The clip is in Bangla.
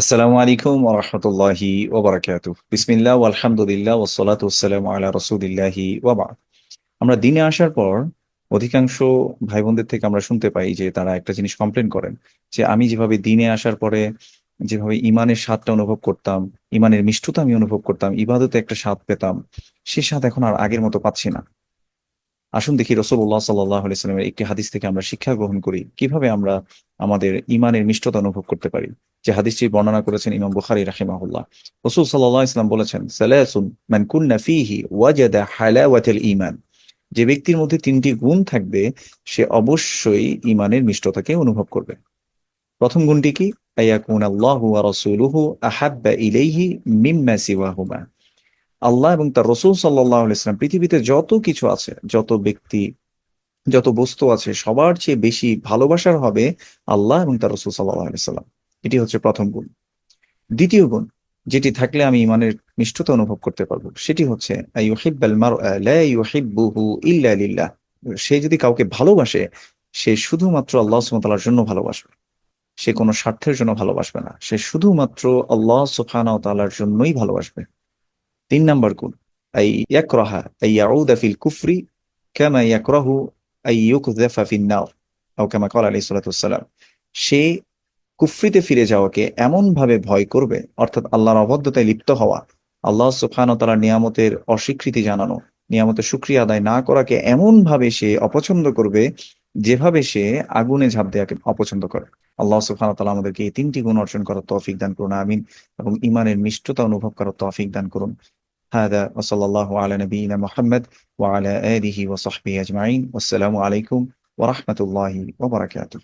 আসসালামু আলাইকুম ওরহমতুল্লাহি ওবরাকাতু বিসমিল্লাহ আলহামদুলিল্লাহ ওসলাত ওসালাম আলা রসুলিল্লাহি ওবা আমরা দিনে আসার পর অধিকাংশ ভাই বোনদের থেকে আমরা শুনতে পাই যে তারা একটা জিনিস কমপ্লেন করেন, যে আমি যেভাবে দিনে আসার পরে যেভাবে ইমানের স্বাদটা অনুভব করতাম, ইমানের মিষ্টতা আমি অনুভব করতাম, ইবাদতে একটা স্বাদ পেতাম, সে স্বাদ এখন আর আগের মতো পাচ্ছি না। আসুন দেখি রসুল্লাহ সাল্লাহ সাল্লামের একটি হাদিস থেকে আমরা শিক্ষা গ্রহণ করি, কীভাবে আমরা আমাদের ইমানের মিষ্টতা অনুভব করতে পারি? যে হাদিসটি বর্ণনা করেছেন ইমাম বুখারি রাহিমাহুল্লাহ। রসুল সাল্লাহ ইসলাম বলেছেন মান ঈমান। যে ব্যক্তির মধ্যে তিনটি গুণ থাকবে, সে অবশ্যই ইমানের মিষ্টতাকে অনুভব করবে। প্রথম গুণটি কি? আয়াকুন আল্লাহু ওয়া রাসূলুহু মিম্মা সিওয়াহুমা। আল্লাহ এবং তার রসুল সাল্লাহ ইসলাম পৃথিবীতে যত কিছু আছে, যত ব্যক্তি, যত বস্তু আছে, সবার চেয়ে বেশি ভালোবাসার হবে আল্লাহ এবং তার রসুল সাল্লাহ সাল্লাম এটি হচ্ছে প্রথম গুণ। দ্বিতীয় গুণ, যেটি থাকলে আমি ইমানের মিষ্টতা অনুভব করতে পারব, সেটি হচ্ছে সে যদি কাউকে ভালোবাসে, সে শুধুমাত্র আল্লাহ তাআলার জন্য ভালোবাসবে। সে কোনো স্বার্থের জন্য ভালোবাসবে না। সে শুধুমাত্র আল্লাহ ওয়া তাআলার জন্যই ভালোবাসবে। তিন নম্বর গুণ আই ইয়াকরাহা, আই ইয়াউদা ফিল কুফরি কামা ইয়াকরাহু আই ইউকযাফা ফিন নার। আও কামা ক্বালা আলাইহিস সালাতু ওয়াসসালাম, সে কুফরিতে ফিরে যাওয়াকে এমন ভাবে ভয় করবে, অর্থাৎ আল্লাহর অবদ্ধতায় লিপ্ত হওয়া, আল্লাহ সুবহান তাআলার নিয়ামতের অস্বীকৃতি জানানো, নিয়ামতের শুকরিয়া আদায় না করাকে এমন ভাবে সে অপছন্দ করবে, যেভাবে সে আগুনে ঝাঁপ দেওয়াকে অপছন্দ করে। আল্লাহ সুবহান তাআলা আমাদেরকে এই তিনটি গুণ অর্জন করার তৌফিক দান করুন, আমিন, এবং ইমানের মিষ্টতা অনুভব করার তৌফিক দান করুন। هذا وصلى الله على نبينا محمد وعلى آله وصحبه أجمعين. والسلام عليكم ورحمة الله وبركاته.